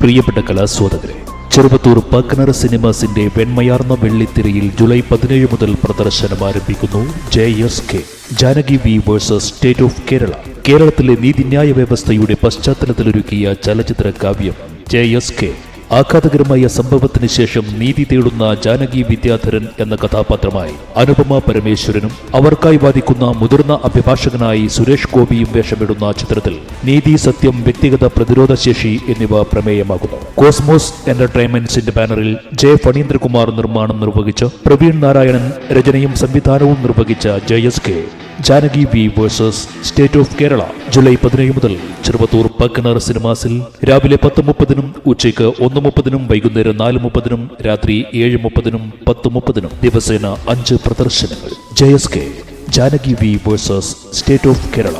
പ്രിയപ്പെട്ട കലാസ്വാദകരെ ചെറുപത്തൂർ പാക്കനർ സിനിമാസിന്റെ വെണ്മയാർന്ന വെള്ളിത്തിരയിൽ ജൂലൈ പതിനേഴ് മുതൽ പ്രദർശനം ആരംഭിക്കുന്നു J S K Janaki V versus state of Kerala. കേരളത്തിലെ നീതിന്യായ വ്യവസ്ഥയുടെ പശ്ചാത്തലത്തിലൊരുക്കിയ ചലച്ചിത്ര കാവ്യം ജെ എസ് കെ. ആഘാതകരമായ സംഭവത്തിന് ശേഷം നീതി തേടുന്ന ജാനകി വിദ്യാധരൻ എന്ന കഥാപാത്രമായി അനുപമ പരമേശ്വരനും അവർക്കായി വാദിക്കുന്ന മുതിർന്ന അഭിഭാഷകനായി സുരേഷ് ഗോപിയും വേഷമിടുന്ന ചിത്രത്തിൽ നീതി സത്യം വ്യക്തിഗത പ്രതിരോധ ശേഷി എന്നിവ പ്രമേയമാകുന്നു. കോസ്മോസ് എന്റർടൈൻമെന്റ്സിന്റെ ബാനറിൽ ജെ ഫണീന്ദ്രകുമാർ നിർമ്മാണം നിർവഹിച്ച പ്രവീൺ നാരായണൻ രചനയും സംവിധാനവും നിർവഹിച്ച J S K. Janaki V versus state of Kerala July പതിനേഴ് മുതൽ ചെറുപത്തൂർ പക്നർ സിനിമാസിൽ രാവിലെ പത്ത് മുപ്പതിനും ഉച്ചയ്ക്ക് ഒന്ന് മുപ്പതിനും വൈകുന്നേരം നാല് മുപ്പതിനും രാത്രി ഏഴ് മുപ്പതിനും പത്ത് മുപ്പതിനും ദിവസേന അഞ്ച് പ്രദർശനങ്ങൾ. J S K Janaki V versus state of Kerala.